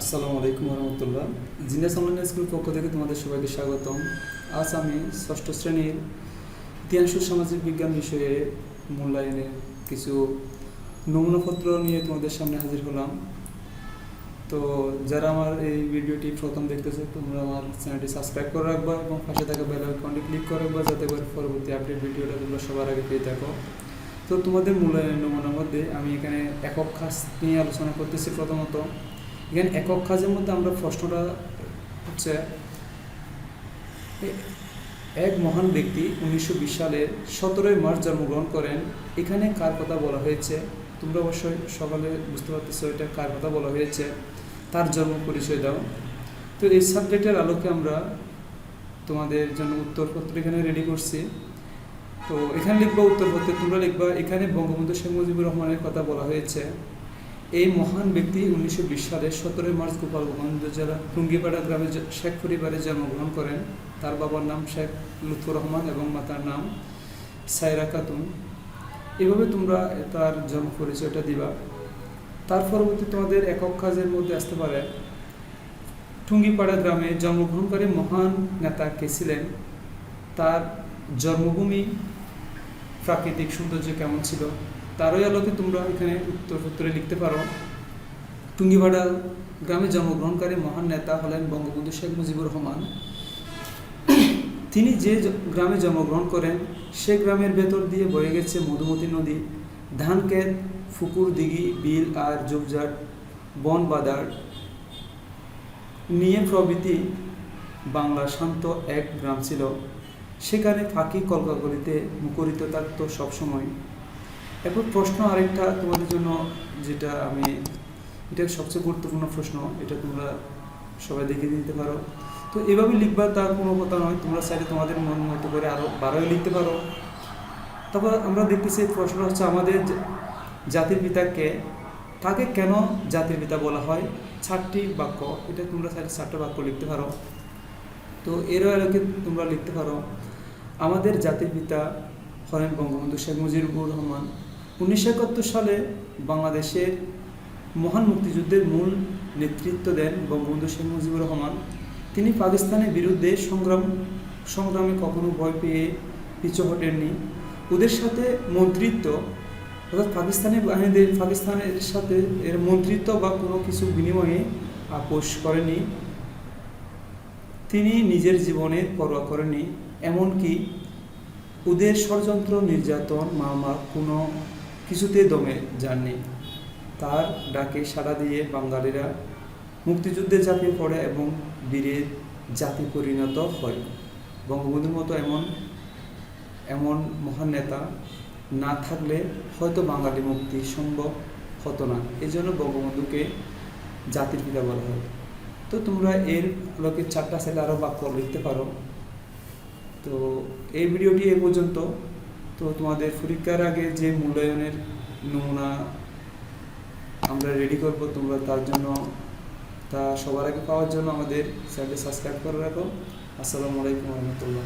আসসালামু আলাইকুম রহমতুল্লাহ genius online school পক্ষ থেকে তোমাদের সবাইকে স্বাগতম। আজ আমি ষষ্ঠ শ্রেণির ইতিহাস সামাজিক বিজ্ঞান বিষয়ে মূল্যায়নের কিছু নমুনাপত্র নিয়ে তোমাদের সামনে হাজির হলাম। তো যারা আমার এই ভিডিওটি প্রথম দেখতেছে, তোমরা আমার চ্যানেলটি সাবস্ক্রাইব করে রাখবা এবং পাশে থাকা বেল আইকনটি ক্লিক করে রাখবা যাতে করে পরবর্তী আপডেট ভিডিওটা তোমরা সবার আগে পেয়ে থাকো। তো তোমাদের মূল্যায়নের নমুনার মধ্যে আমি এখানে একক খাস নিয়ে আলোচনা করতেছি প্রথমত। এখানে একক কাজের মধ্যে আমরা প্রশ্নটা হচ্ছে, এক মহান ব্যক্তি উনিশশো বিশ সালের সতেরোই মার্চ জন্মগ্রহণ করেন। এখানে কার কথা বলা হয়েছে? তোমরা অবশ্যই সকালে বুঝতে পারতেছো এটা কার কথা বলা হয়েছে। তার জন্ম পরিচয় দাও। তো এই সাবজেক্টের আলোকে আমরা তোমাদের জন্য উত্তরপত্র এখানে রেডি করছি। তো এখানে লিখবা উত্তরপত্রে তোমরা লিখবা, এখানে বঙ্গবন্ধু শেখ মুজিবুর রহমানের কথা বলা হয়েছে। এই মহান ব্যক্তি উনিশশো বিশ সালে সতেরোই মার্চ গোপালগঞ্জ জেলা টুঙ্গিপাড়া গ্রামে শেখ পরিবারে জন্মগ্রহণ করেন। তার বাবার নাম শেখ লুৎফুর রহমান এবং মাতার নাম সাইরা খাতুন। এভাবে তোমরা তার জন্ম পরিচয়টা দিবা। তার পরবর্তী তোমাদের একক কাজের মধ্যে আসতে পারে। টুঙ্গিপাড়া গ্রামে জন্মগ্রহণকারী মহান নেতা কে ছিলেন? তার জন্মভূমি, প্রাকৃতিক সৌন্দর্য কেমন ছিল? তারই আলোকে তোমরা এখানে উত্তরপত্রে লিখতে পারো। টুঙ্গিপাড়া গ্রামে জন্মগ্রহণকারী মহান নেতা হলেন বঙ্গবন্ধু শেখ মুজিবুর রহমান। তিনি যে গ্রামে জন্মগ্রহণ করেন, সে গ্রামের ভেতর দিয়ে বয়ে গেছে মধুমতি নদী ধান ক্ষেত ফুকুর দিঘি, বিল আর ঝোপঝাড় বন বাদার নিয়ে প্রভৃতি বাংলা শান্ত এক গ্রাম ছিল। সেখানে ফাঁকি কলকাকলিতে মুখরিত থাকত সবসময়। এরপর প্রশ্ন আরেকটা তোমাদের জন্য, যেটা আমি এটা সবচেয়ে গুরুত্বপূর্ণ প্রশ্ন, এটা তোমরা সবাই দেখে দিতে পারো। তো এভাবে লিখবা তার কোনো কথা নয়, তোমরা চাইলে তোমাদের মন মতো করে আরও বারোই লিখতে পারো। তারপর আমরা দেখতেছি প্রশ্ন হচ্ছে, আমাদের জাতির পিতাকে তাকে কেন জাতির পিতা বলা হয়? চারটি বাক্য, এটা তোমরা চাইলে চারটা বাক্য লিখতে পারো। তো এর আলোকে তোমরা লিখতে পারো, আমাদের জাতির পিতা হলেন বঙ্গবন্ধু শেখ মুজিবুর রহমান উনিশশো একাত্তর সালে বাংলাদেশের মহান মুক্তিযুদ্ধের মূল নেতৃত্ব দেন বঙ্গবন্ধু শেখ মুজিবুর রহমান। তিনি পাকিস্তানের বিরুদ্ধে সংগ্রাম, সংগ্রামে কখনো ভয় পেয়ে পিছু হটেননি। ওদের সাথে মন্ত্রিত্ব অর্থাৎ পাকিস্তানি বাহিনীদের, পাকিস্তানের সাথে এর মন্ত্রিত্ব বা কোনো কিছু বিনিময়ে আপোষ করেনি তিনি নিজের জীবনের পরোয়া করেনি এমনকি ওদের ষড়যন্ত্র, নির্যাতন মামা কোনো কিছুতে দমে যাননি। তার ডাকে সাড়া দিয়ে বাঙালিরা মুক্তিযুদ্ধে ঝাঁপিয়ে পড়ে এবং বীরের জাতি পরিণত হয়। বঙ্গবন্ধুর মতো এমন এমন মহান নেতা না থাকলে হয়তো বাঙালি মুক্তি সম্ভব হতো না। এই জন্য বঙ্গবন্ধুকে জাতির পিতা বলা হয়। তো তোমরা এর লোকের চারটা সেলে আরও বাক্য লিখতে পারো। তো এই ভিডিওটি এ পর্যন্ত। তো তোমাদের পরীক্ষার আগে যে মূল্যায়নের নমুনা আমরা রেডি করব, তোমরা তার জন্য, তা সবার আগে পাওয়ার জন্য আমাদের চ্যানেলটি সাবস্ক্রাইব করে রাখো। আসসালামু আলাইকুম রহমতুল্লাহ।